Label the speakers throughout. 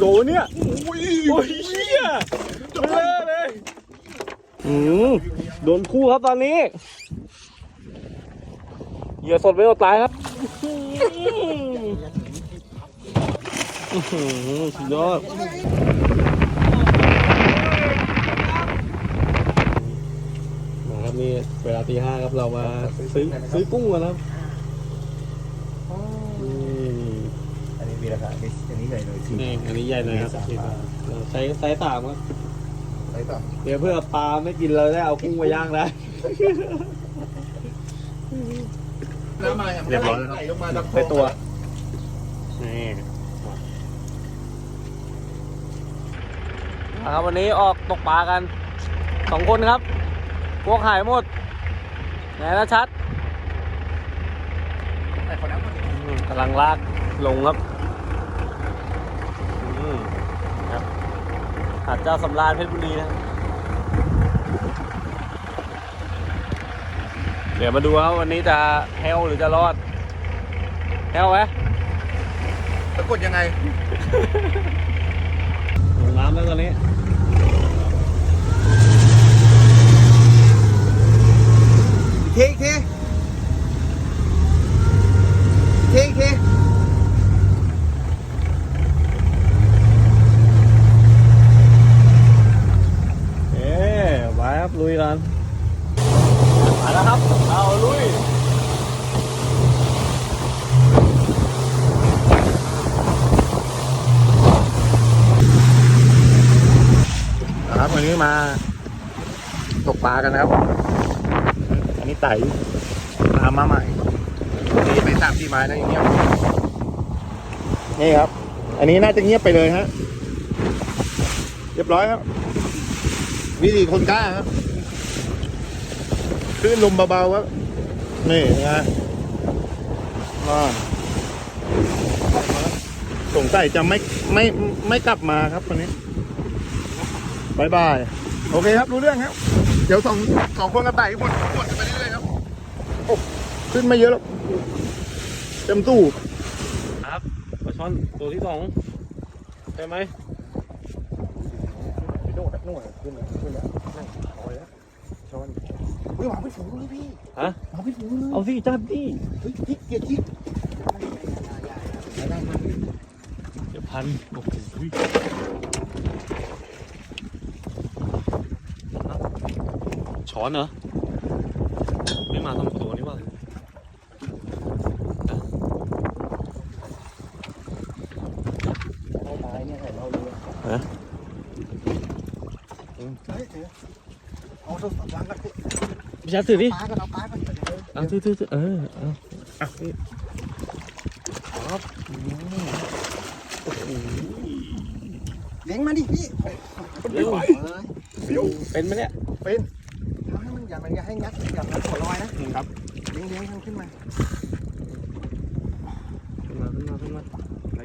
Speaker 1: โลเนี่ยโอ้ยโอ้ยเชี่ยเบลอเลยอืมโดนคู่ครับตอนนี้เหยื่อสดไม่อดตายครับอื้อหือสุดยอดนะครับนี่เวลาตีห้าครับเรามาซื้อซื้อกุ้งกันครับนี่
Speaker 2: อันนี้มีราคา อันนี้ใหญ่เลยสี่
Speaker 1: นี่อันนี้ใหญ่หน่อยครับ
Speaker 2: สามบาท
Speaker 1: เราใช้ไซส์สามครับ
Speaker 2: ไปต่อ
Speaker 1: เดี๋ยวเพื่อปลาไม่กินเราได้เอากุ้งมาย่างได้
Speaker 2: น้ำมา
Speaker 1: เรียบร้อยแล้ว
Speaker 2: ไหลลงมาดับ
Speaker 1: ใส่ตัวนี่ครับวันนี้ออกตกปลากันสองคนครับพวกหายหมดไหนนะชัด
Speaker 2: ใส่คนน้ำ
Speaker 1: อืมกำลังลากลงครับ อืมครับหาดเจ้าสำราญเพชรบุรีนะครับเดี๋ยวมาดูครับวันนี้จะแฮวหรือจะรอดแฮวไหม
Speaker 2: สะกดยังไง
Speaker 1: ลงน้ำแล้วตอนนี้
Speaker 2: เทเทเทเท
Speaker 1: เอ๊ไปครับ ลุยกันมาแล้วครับ เอาลุยครับวันนี้มาตกปลากันนะครับ อันนี้ไต่ปลามาใหม่นี่ไปสามที่ไม้นะอย่างเงี้ยนี่ครับ อันนี้น่าจะเงียบไปเลยฮะ เรียบร้อยครับ วิธีคนกล้าครับ คลื่นลมเบาๆครับนี่นะอ่าสงสัยจะไม่ไม่ไม่กลับมาครับวันนี้บายบายโอเคครับ รู้เรื่องครับ เดี๋ยวสองสองคนกับไต่หมดหมดกันไปเรื่อยๆครับโอ้ขึ้นไม่เยอะหรอกเต็มตู้ครับปลาช่อนตัวที่สองใช่ไหม
Speaker 2: ไปโดดแบบนู่นขึ้นแล้วขึ้นแล้วนั่งคอยแล้วช้อนเฮ้ยหมาไปฝูง เลยพี่
Speaker 1: ฮะ
Speaker 2: หมาไปฝูงเลย
Speaker 1: เอาสิจัดดิ
Speaker 2: เฮ้ยจิ๊กเกียร์จิ๊ก
Speaker 1: เดี๋ยวพันโอ้โหช้อนเหรอ ไม่มาทำตัวนี่ว่า
Speaker 2: เอา ตายเนี่ยใส่เราเลย
Speaker 1: ฮะ
Speaker 2: เฮ้ยเดี๋ยวเอาโทรศัพท์วางกันสิ
Speaker 1: พี่ชัดถือดิ
Speaker 2: ปลากันเอาปลากันเอา
Speaker 1: ถือถือถือเออเอาอะนี่
Speaker 2: เลี้ยงมาดิพี่
Speaker 1: เร็ว
Speaker 2: เลย
Speaker 1: เป็นไหมเนี่ย
Speaker 2: เป็นทำให้มันอย่ามันอย่าให้งัดอย่ามันหัวลอยนะ
Speaker 1: ครับ
Speaker 2: เลี้ยงเลี้ยงมันขึ้นมา
Speaker 1: ขึ้นมาขึ้นมาขึ้นมาอะไร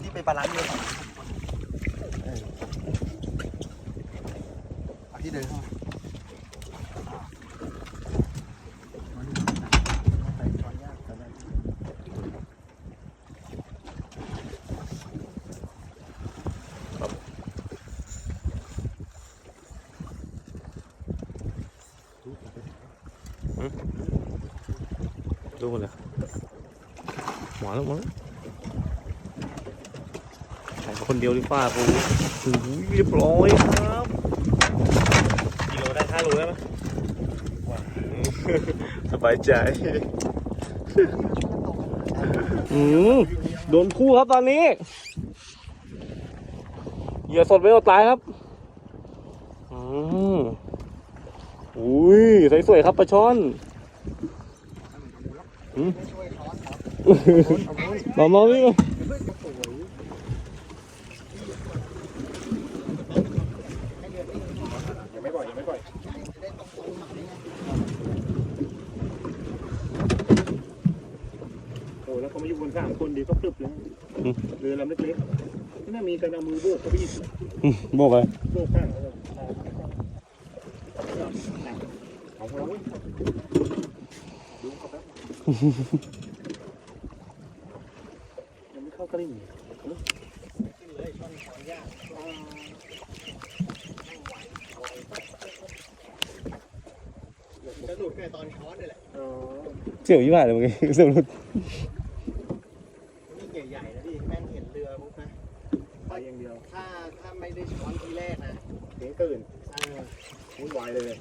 Speaker 2: ที่ไปบาล้านซ์เยอา ที่เดินเข้ามาใส่ช้อนยากแต่ได้
Speaker 1: ดูหมดเลยหมอแล้วหมอแล้วใส่คนเดียวดีกว่ากูโอ้โหเรียบร้อยครับกิโลได้ห้าโลได้ไหม สบายใจอืมโดนคู่ครับตอนนี้เหยื่อสดไม่อดตายครับอืมอุ้ยสวยๆครับปลาช่อนอืม
Speaker 2: ช่วยช้อนครับ
Speaker 1: มามาพี่มา
Speaker 2: ยังไม่ปล่อยยังไม่ปล่อยโอ้แล้ว เขามาอยู่บนสามคนดีก็ปลึบเลยเรือลำเล็กๆที่น่ามีการเอามือโบกเขาไปอีก
Speaker 1: อืมบอกเลย
Speaker 2: โบกข้างแล้วก็เอาเอาไว้ดูเขาแป๊บนี่
Speaker 3: ขึ้นเลยช่อนช้อนยากจะหลุดแค่ตอนช้อนนี่แหละ
Speaker 2: อ๋อ
Speaker 1: เจียวยี่ห้าเลยเมื่อกี้สรุป
Speaker 3: นี่ใหญ่ๆนะพี่แม่งเห็นเรือปุ๊บนะ
Speaker 2: ไปอย่างเดียว
Speaker 3: ถ้าถ้าไม่ได้ช้อนทีแรกนะ
Speaker 2: เสียงตื่น
Speaker 3: เออ
Speaker 2: วุ่นวายเลย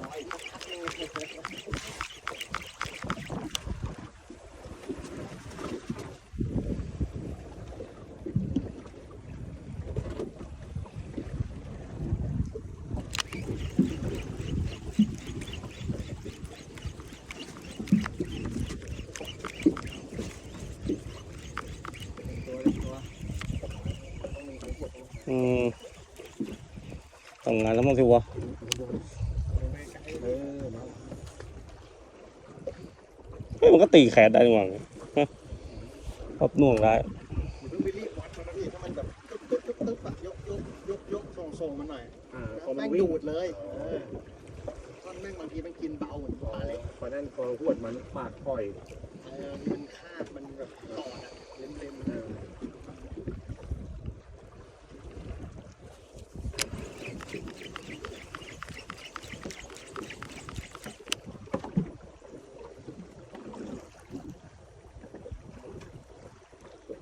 Speaker 3: น้อยสักพักนึง
Speaker 1: อืมทำงานแล้ว มังสิวะ
Speaker 2: เออนะ
Speaker 1: เฮ้ยมันก็ตีแขนได้นี่หว่าฮะพับน่วงได้
Speaker 3: อย่าเพิ่งรีบวัดมันนะพี่ถ้มันแบบตึ๊บตึ๊บตึ๊บตึ๊บอะยกยกยกยกส่งมันหน่อยแม่งดูดเลยท่อนแม่งบางทีมันกินเบาเหมือนปลาเล็ก
Speaker 2: พอนั่นพอหวดมันปากปล่อย
Speaker 3: เออมันคาดมันแบบตอดอะเล็มๆเออ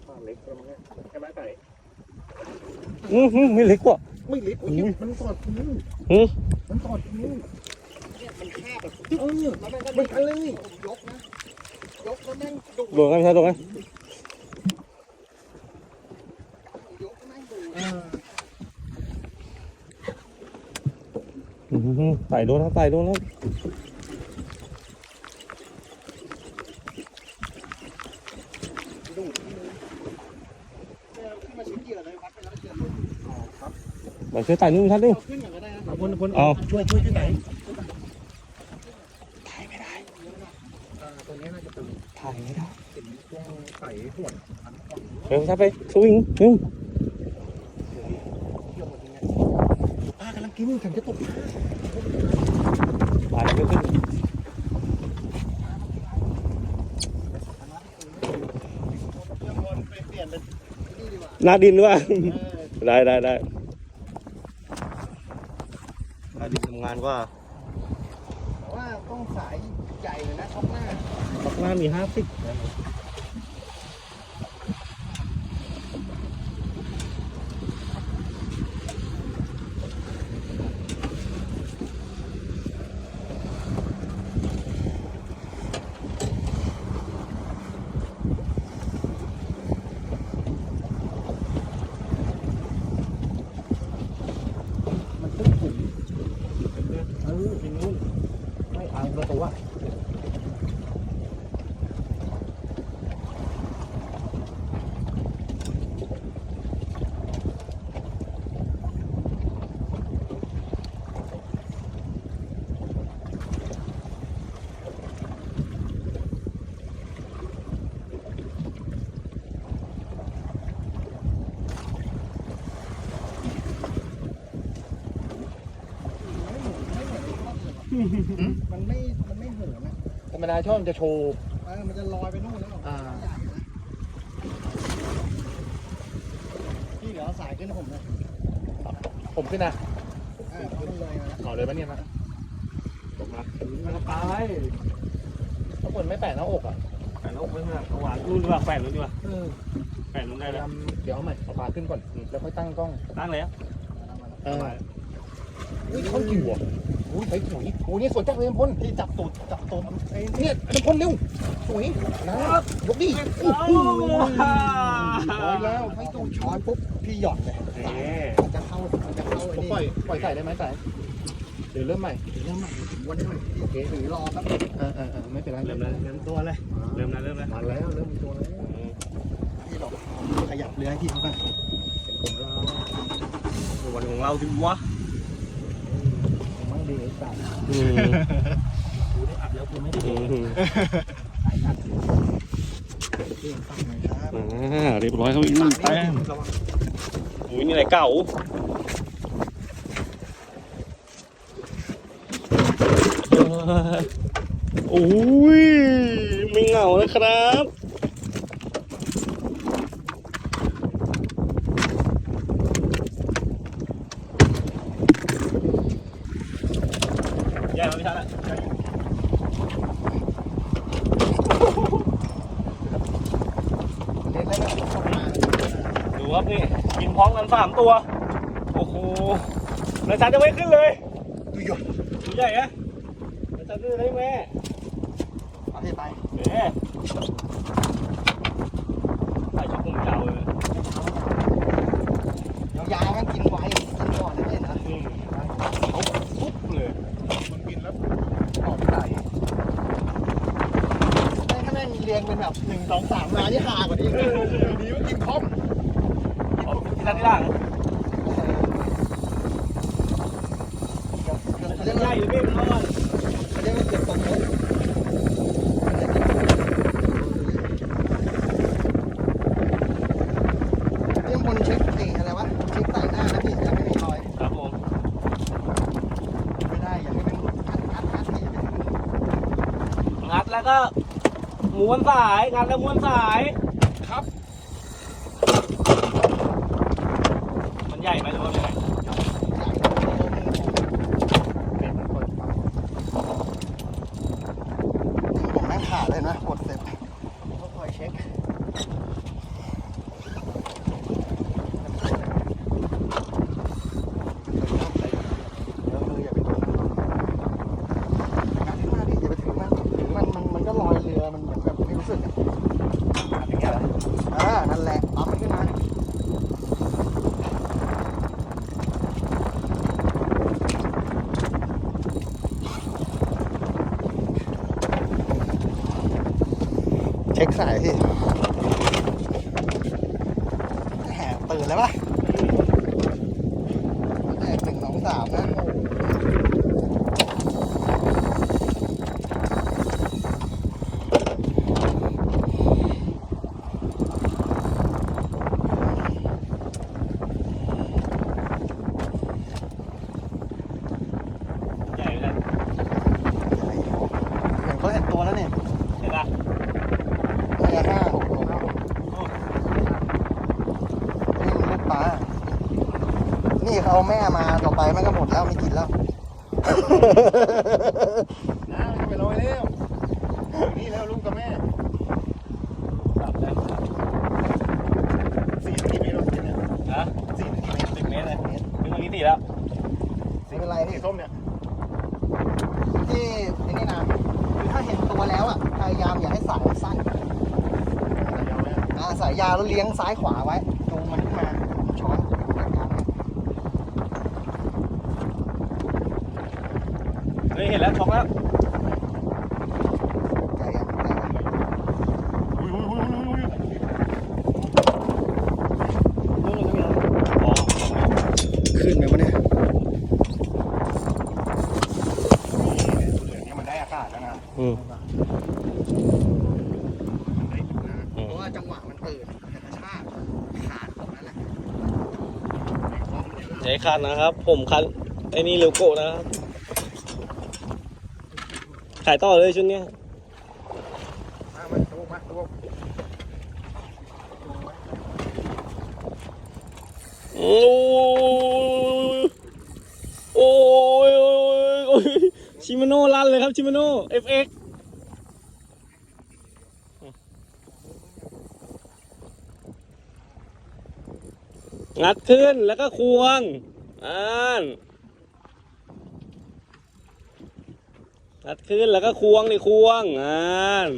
Speaker 2: ปากเล็กประมาณนี้ใช่ไหมไก่
Speaker 1: อือหือไม่เล็กกว่า
Speaker 3: ไม่ลิบ
Speaker 1: อุ้ย
Speaker 3: มันสอดพื้น
Speaker 1: หือ
Speaker 3: มันสอดพื้นเนี่ยมันคาบแบบเออแล้วแม่งก็
Speaker 2: มันกันเลย
Speaker 3: ผมยกนะยกแล้วแม่งดูด
Speaker 1: โดนกันไม่ใช่โดนกัน
Speaker 3: ยกแล้วแม่งดูด
Speaker 1: อือหือไต่โดนแล้วไต่โดนแล้ว
Speaker 3: ดูดเนี่ยเราขึ้นมาชิ้นเดียวเลยวัดไปแล้วก็เจอเลย
Speaker 1: มาช่วยไต่นู่นท่านดิ
Speaker 3: เอาขึ้นอย่างก็ได้นะ
Speaker 2: เอาคนคน
Speaker 1: เอา
Speaker 2: ช่วยช่วยที่ไหน
Speaker 3: อ่าตัวนี้น่าจะเป็น
Speaker 1: ถ่ายไม่ได้
Speaker 2: เป็นช่วงไก่หวด
Speaker 1: เร็วใช่ไปสวิงเร็ว
Speaker 3: ป้ากำลังกินฉันจะตก
Speaker 1: ไปไม่ขึ้น
Speaker 3: เครื่องบนไปเปลี่ยนเป็นนี่ดีกว่า
Speaker 1: หน้าดินด้วย
Speaker 3: เออ
Speaker 1: ได้ได้ได้หน้าดินทำงานว่า
Speaker 3: แต่ว่าต้องสายใหญ่เลยนะท็อปหน้า
Speaker 1: ปักหน้ามีห้าสิบ
Speaker 2: มันตึ้งถึงเออเป็นนู่นไม่เอาประตูอะ
Speaker 3: มันไม่ มันไม่เหินนะ
Speaker 2: ธรรมดาช่องจะโชว์
Speaker 3: เออ มันจะลอยไปนู่นแล้ว
Speaker 2: อ่า
Speaker 3: ใหญ่นะพี่เดี๋ยวเอาสายขึ้นให้ผมนะ
Speaker 2: ผมขึ้นนะ
Speaker 3: เออขึ้นเลยนะ
Speaker 2: ต่อเลยปะเนี่ยนะตกมา
Speaker 1: มันตาย
Speaker 2: ถ้าคนไม่แตะหน้าอกอะ
Speaker 1: แต่เราไม่มาหวานรุ่นดีกว่าแฝดรุ่นดีกว่า
Speaker 2: เออ
Speaker 1: แฝดรุ่นได้
Speaker 2: พยา
Speaker 1: แล้ว
Speaker 2: ยามเดี๋ยวเอาใหม่เอาปลาขึ้นก่อน แล้วค่อยตั้งกล้อง
Speaker 1: ตั้งแล้ว
Speaker 2: เอออุ้ยเขาจิ๋วอะ อุ้ยไปถุยโอ้ยนี่สวยจังเลยพล
Speaker 3: พี่จับตูดจับตูดมันไอ้
Speaker 2: เนี่ยน้ำพลเร็วสวยนะยกดิโอ้โหร้อยแล้ว
Speaker 3: ไม่ตูดช้อนปุ๊บพี่หย่อนเลยมันจะเข้ามันจะเข้าไอ้นี่
Speaker 2: ปล่อยปล่อยใส่ได้ไหมใส่หรือเริ่มใหม่
Speaker 3: เริ่มใหม่วันนี้ใหม่พี่ถือรอแป๊บนึง
Speaker 2: เออเออเออไม่เป็นไร
Speaker 1: เริ่มแล้ว
Speaker 3: เริ่มตัวเลย
Speaker 1: เริ่มแล้วเริ่มแล้ว
Speaker 2: มาแล้วเริ่มมีตัวแล้ว
Speaker 3: พี่หลอกขยับเรือให้พี่เขากัน
Speaker 1: วันของเราดิวะ
Speaker 2: มั่งดีไอ้สั
Speaker 1: อืม
Speaker 2: กูได้อัดแล้วกูไม่ได้
Speaker 1: อื
Speaker 2: เด็
Speaker 1: ม
Speaker 3: พี่ตั้งหน่อยครับ
Speaker 1: อ่าเรียบร้อยครับอีกนึ่งแต้มอุ้ยนี่อะไรเก่าโอ้ยไม่เหงานะครับ นี่กินพร้ อมกันสามตัว โอ้โหนายชันจะไม่ขึ้นเลย
Speaker 3: ดูหยด
Speaker 1: ตัวใหญ่อะนายชันขึ้นได้แม่
Speaker 3: เอาให้ไป
Speaker 1: แม่ใส่ช็อคผมยาวเลย
Speaker 3: เดี๋ยวยาวมันกินไวกินก่อนเลยเนี่ยนะ
Speaker 1: อืมเขาปุ๊บเลย
Speaker 2: มันกินแล้วออกไก่
Speaker 3: ถ้าแม่งมีเรียงเป็นแบบหนึ่งสองสามมาที่หากว่านี้
Speaker 2: เออดีว่ากินคอม
Speaker 1: เอาที่ ด้านล่างใหญ่เลยพี่มันร้อน
Speaker 3: เขาเรียกว่าเกือบตกลงเรื่องบนเช็คไอ้อะไรวะเช็คใส่หน้านะพี่ยังไม่มีรอย
Speaker 1: ครับผม
Speaker 3: ไม่ได้อย่าให้มันคัดคัดคัดให้อย่าไปถึง
Speaker 1: งัดแล้วก็ม้วนสายงัดแล้วม้วนสาย
Speaker 2: ครับ
Speaker 1: มันใหญ่ไหมหรือว่ายังไง
Speaker 2: เป็นมันเปิดปาก
Speaker 3: ผมแม่งขาดเลยนะกดเสร็จก็คอยเช็คเดี๋ยวมืออย่าไปโดนมันงัดขึ้นมาดิอย่าไปถึงมันถึงมันมันมันก็ลอยเรือมันเหมือนแบบไม่รู้สึกอะอย่างเงี้ยเหรออ่านั่นแหละปั๊มมันขึ้นมา เช็คสายพี่แหมตื่นแล้วปะแตกหนึ่งสองสามนะโอ้โห
Speaker 1: ใหญ่เลย
Speaker 3: เห็นเขาเห็นตัวแล้วเนี่ย
Speaker 1: เห็นปะ
Speaker 3: น่าจะห้าหกตัวนี่มันลูกปลา นี่ เขาเอาแม่มาต่อไปมันก็หมดแล้วไม่กินแล้ว
Speaker 2: น้ามันจะไปลอยแล้วอยู่นี่แล้วลูกกับแม่
Speaker 1: สับได้
Speaker 2: สี่สิบกี่เมตรเรากินเนี่ย
Speaker 1: นะ
Speaker 2: สี่สิบกี่เมตร
Speaker 1: สิบเมตรเลยถึงวันนี้สี่แล้ว
Speaker 3: ไม่เป็นไร
Speaker 2: สี
Speaker 3: พี่
Speaker 2: ส้มเนี่ย
Speaker 3: ที่ไอ้นี่นะคือถ้าเห็นตัวแล้วอะพยายามอย่าให้สายมันสั้น
Speaker 2: สายยาวไหมอะ
Speaker 3: อ่าสายยาวแล้วเลี้ยงซ้ายขวาไว้จูงมันขึ้นมาช้อนจัดการมัน
Speaker 1: เฮ้ยเห็นแล้วช็อกแล้ว
Speaker 3: ใจเย็นใจเย็น
Speaker 2: อุ้ยอุ้ยอุ้ยอุ้ยอุ้ย
Speaker 1: นู่นนู่นอ๋อ
Speaker 3: ขึ้นไหมวะเนี่ย
Speaker 2: เหลืองเนี่ยมันได้อากาศแล้วนะ
Speaker 1: อืม
Speaker 2: มันได้อยู่นะ
Speaker 3: เพราะว่าจังหวะมันตื่นกระชากขาดตรงนั้นแหละ
Speaker 1: ใหญ่คันนะครับ ผมคันไอ้นี่เร็วโกะนะครับ ขายต่อเลยชุดเนี้ย
Speaker 2: มามาดูมาดู
Speaker 1: โอ้ยโอ้ยโอ้ยชิมาโน่ลั่นเลยครับชิมาโน่ FX งัดขึ้นแล้วก็ควงอ่านงัดขึ้นแล้วก็ควงนี่ควงอ่าน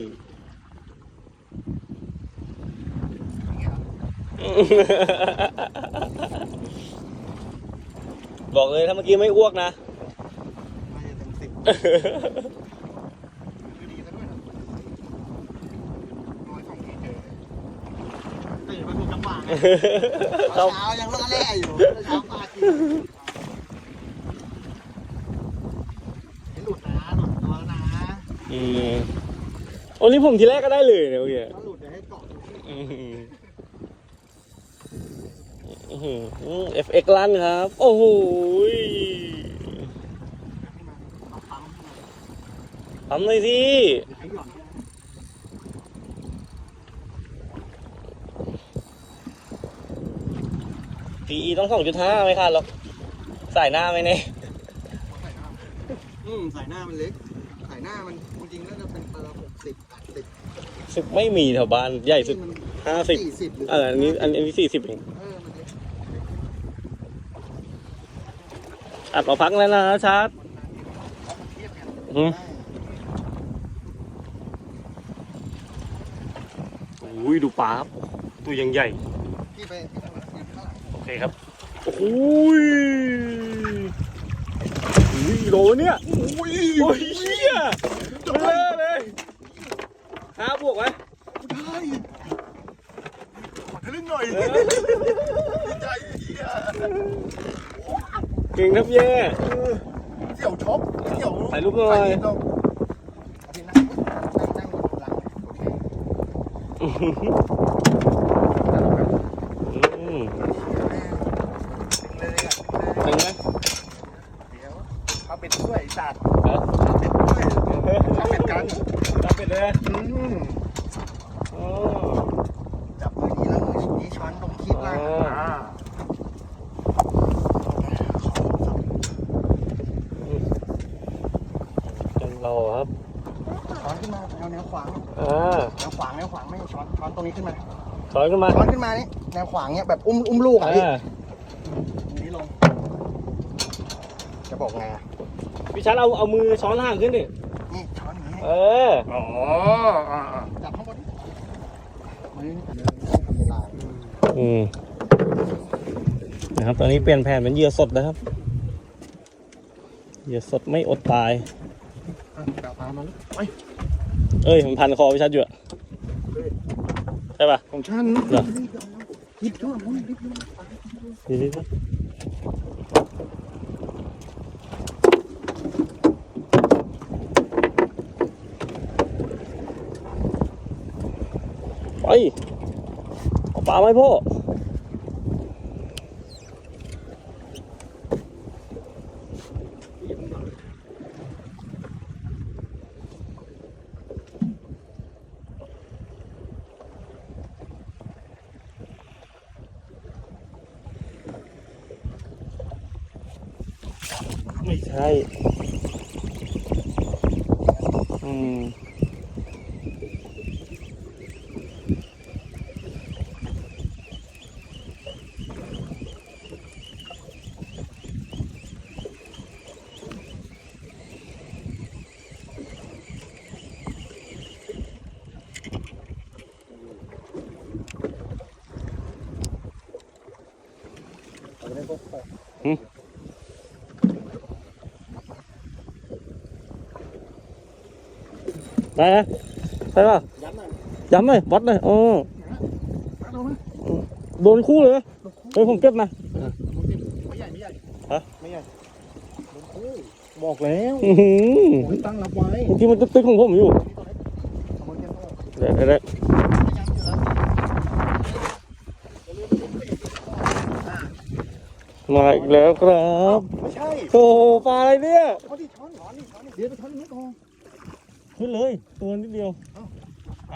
Speaker 1: บอกเลยถ้าเมื่อกี้ไม่อ้วกนะ
Speaker 3: ไม่ได้เต็มสิบคือดีซะด้วยนะน้อยสองทีเจอตื่นมาถูกจังหวะไง
Speaker 1: ครับ
Speaker 3: เช้ายังล่อแร่อยู่เช้าปลากินเห็นหลุดนะหลุดตัวแล้วนะ
Speaker 1: อืมโอ้นี่ผมทีแรกก็ได้เลยเนี่ยโอเค
Speaker 3: ถ้าหลุดเดี๋ยวให้เกาะดูที่
Speaker 1: อืมอื้อหือ FX ลั่นครับ โอ้โหย
Speaker 3: เอาปั๊มขึ้นมา
Speaker 1: ทำเลยสิ
Speaker 3: เดี๋ยวให้หย่อนขึ้นมา
Speaker 1: PE ต้องสองจุดห้าไม่ขาดหรอกสายหน้าไหมเนี่ย
Speaker 3: ใส่หน้าอืมใส่หน้ามันเล็กใส่หน้ามันจริงๆแล้วจะเป็นเปอร์หกสิบแปดสิบ
Speaker 1: สึกไม่มีแถวบ้านใหญ่สุด
Speaker 3: มัน
Speaker 1: ห้าสิบ
Speaker 3: สี่สิบหรือ
Speaker 1: เอออันนี้อันอันนี้สี่สิบเอง
Speaker 3: เออมัน
Speaker 1: อัดมาพักแล้วนะชาร์จอืมโอ้ยดูปลาครับตัวยังใหญ่
Speaker 3: พี่ไปพี่ไปมาข้างหลัง
Speaker 1: โอเคครับ โอ้ยอุ้ยโลเนี่ยโอ้ยโอ้ยเชี่ยจบเลยเลยห้าบวกไหม
Speaker 2: ได้ขอทะลึ่งหน่อย
Speaker 1: เออ
Speaker 2: ดีใจเฮีย
Speaker 1: เก่งครับแย่
Speaker 2: เสี่ยวช็อกเสี่ยว
Speaker 1: ถ่ายรูปหน่อย
Speaker 2: ถ่ารูป
Speaker 3: เอาพี่นั่งนั่งนั่งบนหลังโอเค
Speaker 1: อืม
Speaker 3: เลยอะ
Speaker 1: เป็นไหม
Speaker 3: เดี๋ยวเอาเป็ดด้วยไอ้สัตว์
Speaker 1: เอา
Speaker 3: เป็ดด้วยเอาเป็ดกัน
Speaker 1: รับเป็ดเลย
Speaker 3: อืม
Speaker 1: อ๋อ
Speaker 3: จับมือนี้แล้วมือนี้ช้อนลงคีบล่าง
Speaker 1: อ๋อ
Speaker 3: อ่า
Speaker 1: จังเราครับ
Speaker 3: ช้อนขึ้นมาแนวแนวขวาง
Speaker 1: อ่า
Speaker 3: แนวขวางแนวขวางไม่ให้ช้อนช้อนตรงนี้ขึ้นมา
Speaker 1: ถอยขึ้นมา
Speaker 3: ช้อนขึ้นมานี่แนวขวางเนี้ยแบบอุ้มอุ้มลูกอะพี่
Speaker 1: อ่า
Speaker 3: ตรงนี้ลง จะบอกไงอะ
Speaker 1: พี่ชัดเอาเอามือช้อนห่างขึ้นดิ
Speaker 3: นี่ช้อนอย่างนี้
Speaker 1: เออ
Speaker 2: อ๋ออ่าอ่า
Speaker 3: จับข้างบนนี่มือเดินทำเวลา
Speaker 1: อืมนะครับตอนนี้เปลี่ยนแผนเป็นเหยื่อสดนะครับเหยื่อสดไม่อดตาย
Speaker 3: อะกลับพามาลูกไป
Speaker 1: เอ้ยผมพันคอพี่ชัดอยู่อะ ใช่ป่ะ
Speaker 3: ของฉัน
Speaker 1: เหรอ
Speaker 3: หยิบด้วยมึงหยิบด้วย
Speaker 1: ดีดีดีไปเอาปลาไหมพ่อ ได้ไหมใช่ป่ะ
Speaker 3: ยัดหน่อย
Speaker 1: ย้ำเลยวัดเลยอ๋อ
Speaker 3: ยัดลงมา
Speaker 1: โดนคู่เลยเฮ้ยผมเก็บมา
Speaker 3: ไม่ใหญ่ไม่ใหญ่
Speaker 1: ฮะ
Speaker 3: ไม่ใหญ่โดนคู่บอกแล้ว
Speaker 1: อื้อหือ
Speaker 3: โอ้ยตั้งรับไว้
Speaker 1: เมื่อกี้มันตึ๊กๆของผมอยู่
Speaker 3: ขโมยกันโอ้
Speaker 1: เดี๋ยวเดี๋ยวเดี๋ยวมาอีกแล้วครับ
Speaker 3: ไม่ใช่
Speaker 1: โอ้โหปลาอะไรเนี่ย
Speaker 3: เขาที่ช้อนช้อนนี่ช้อนนี่เดี๋ยวไปช้อนนี้ก่อน
Speaker 1: ขึ้นเลย ตัวนิดเดียวไป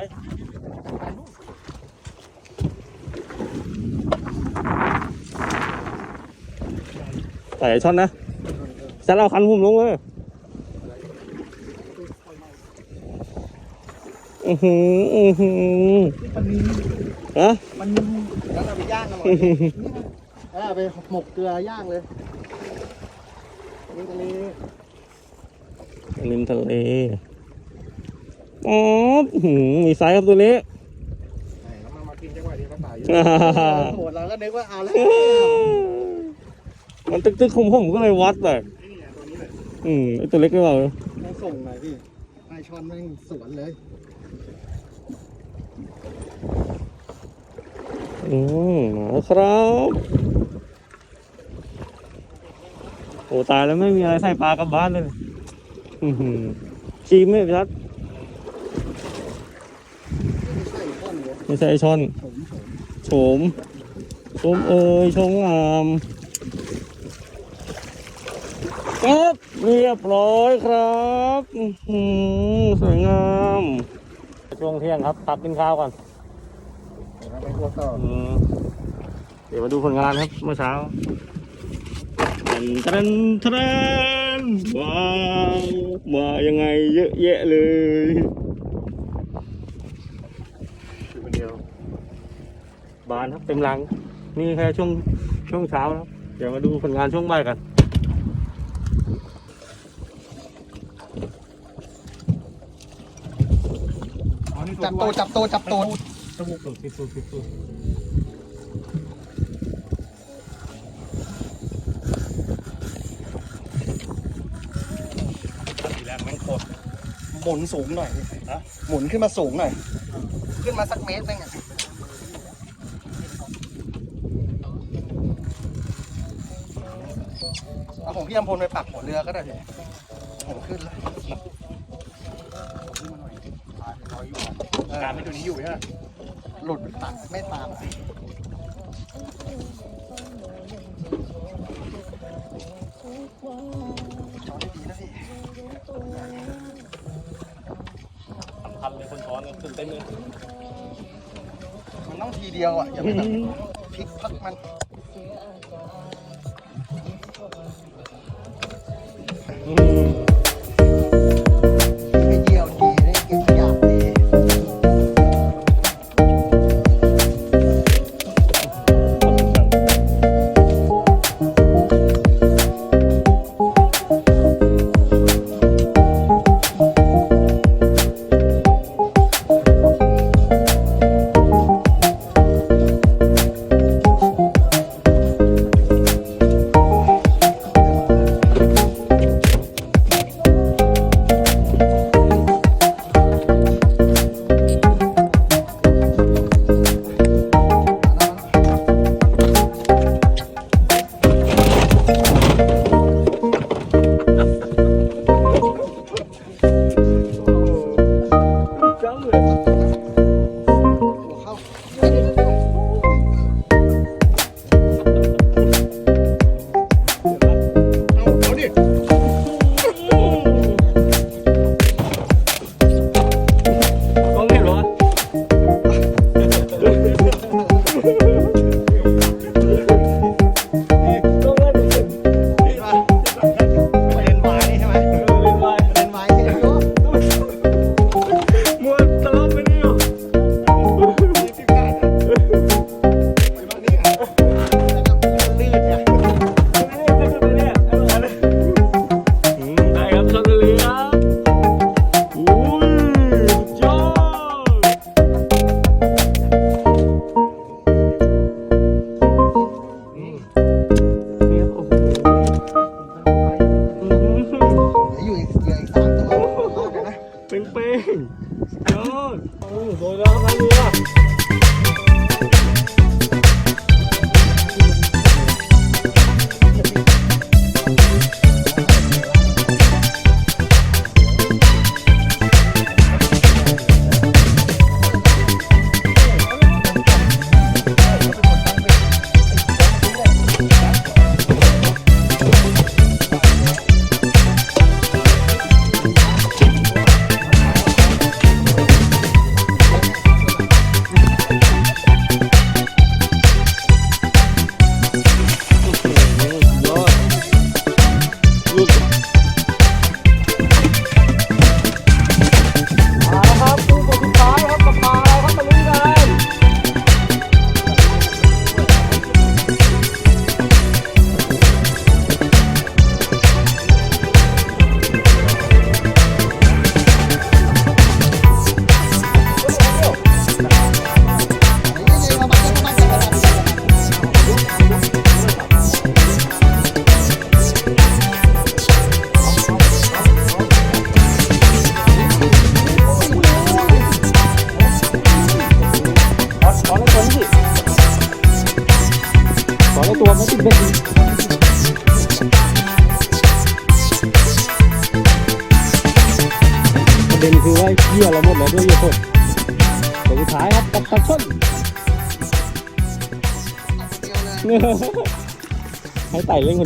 Speaker 1: ใส่ช่อนนะจะเอาคันหุ่มลงเลยอือหืออือหือ
Speaker 3: มันมี
Speaker 1: ฮะ
Speaker 3: มันมีแล้วเอาไปย่างอร่อย
Speaker 1: อื้อหือ
Speaker 3: นี่นะเออเอาไปหมกเกลือย่างเลยนี่ทะเล
Speaker 1: ริมทะเล อ๋ออื้อหือมีไซส์ครับตัวนี้
Speaker 3: ไหนแล้วมามากินจังหวะนี้ก็ตายอยู่
Speaker 1: อ่า
Speaker 3: โหดเราก็นึกว่าเอาแล้ว
Speaker 1: มันตึกๆของผมก็เลยวัดแบบ
Speaker 3: นี่ไงตัวนี้เลย
Speaker 1: อืมไอตัวเล็กหรือเปล่า
Speaker 3: ให้ส่งหน่อยพี่ไอช้อนแม่งสวนเลย
Speaker 1: อืมมาครับโอ้ตายแล้วไม่มีอะไรใส่ปลากลับบ้านเลย อือหือชีมไหม่ชัด
Speaker 3: ไม่ใช่ก้อนเดียว
Speaker 1: ไม่ใช่ช่อน
Speaker 3: ผมผม
Speaker 1: โฉมโฉมเอ่ยโฉมงามครับเรียบร้อยครับอื้อหือสวยงามช่วงเที่ยงครับตัดกินข้าวก่อน
Speaker 3: แล้วไปตัวต่อ
Speaker 1: อืมเดี๋ยวมาดูผลงานครับเมื่อเช้าทันทันทันว้าวมายังไงเยอะแยะเลย บานครับเต็มรัง นี่แค่ช่วงช่วงเช้าครับ เดี๋ยวมาดูผลงานช่วงบ่ายกัน
Speaker 3: จับโตจับโตจับโต
Speaker 4: จมูกสุดสุดสุดสุดี
Speaker 3: แรกแม่งโคตรหมุนสูงหน่อยนะหมุนขึ้นมาสูงหน่อย ขึ้นมาสักเมตรนึงอะ พี่อำพลไปปักหัวเรือก็ได้พี่ผมขึ้นแล้ว
Speaker 4: การไม่ตัวนี้อยู่ใช่ไหม
Speaker 3: หลุดตัดไม่ตามอะจอดดีนะพี่
Speaker 1: สำคัญเลยคนช้อนตื่นเต้นเลย
Speaker 3: มันต้องทีเดียวอะอย่าไปแบบพลิกพักมัน ใป้
Speaker 1: งเป้งยอ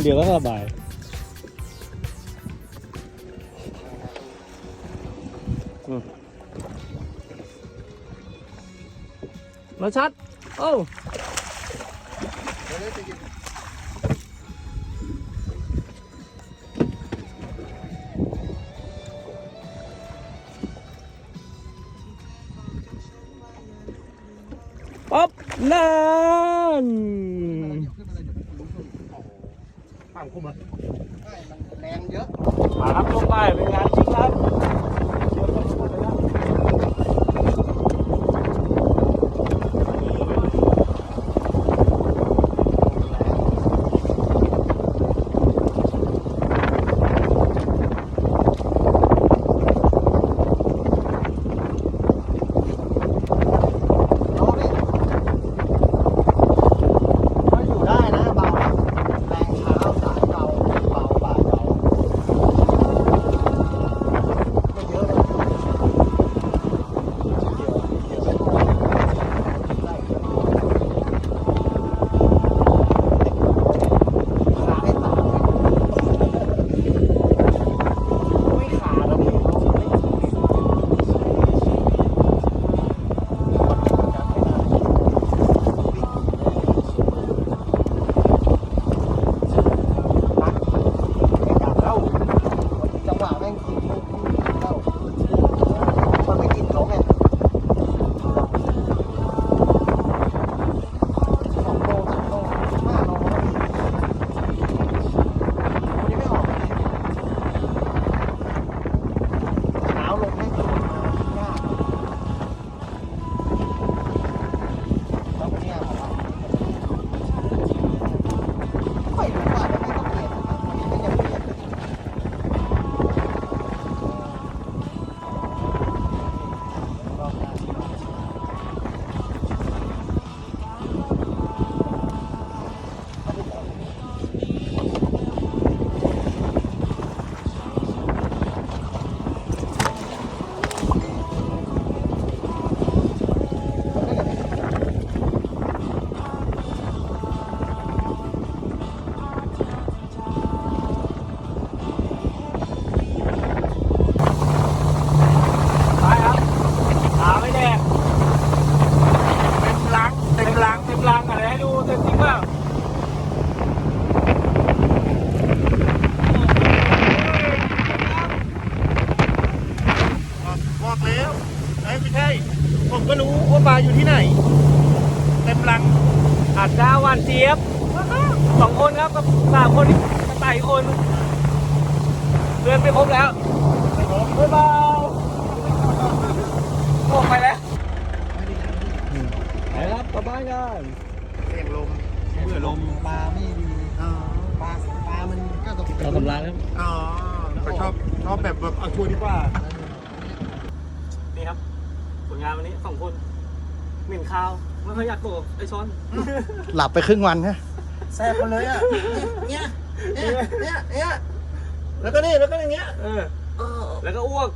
Speaker 1: ดียวก็สบาย มาชัด โอ้ป๊อบนั่น
Speaker 4: ฝั่ง คุ้มอะ
Speaker 3: ใช่มันแรงเยอะ
Speaker 1: มาครับลงไปเป็นงานจริง จจะหวานเจี๊ยบสองคนครับกับสามคนกระต่ายอีกคนเดินไปครบแล้วบ๊ายบายโอ้ไปแล้วไปครับกลับบ้านกัน
Speaker 2: เสียงลม
Speaker 3: เมื่อลมปลาไม่มีปลาปลามันก็ตก
Speaker 1: เราทำร้านครับ
Speaker 2: อ๋อเขาชอบชอบแบบแบบเอาชัวร์ดีกว่า
Speaker 1: นี่ครับผลงานวันนี้สองคนเหม็นข้าวไม่ค่อยอยากโกกไอช้อน
Speaker 3: หลับไปครึ่งวันฮะ
Speaker 2: แซ่บมาเลยอะเนี่ยเนี่ยเนี่ยเนี่ยแล้วก็นี่แล้วก็อย่างเงี้ย
Speaker 1: เออแล้วก็อ้วก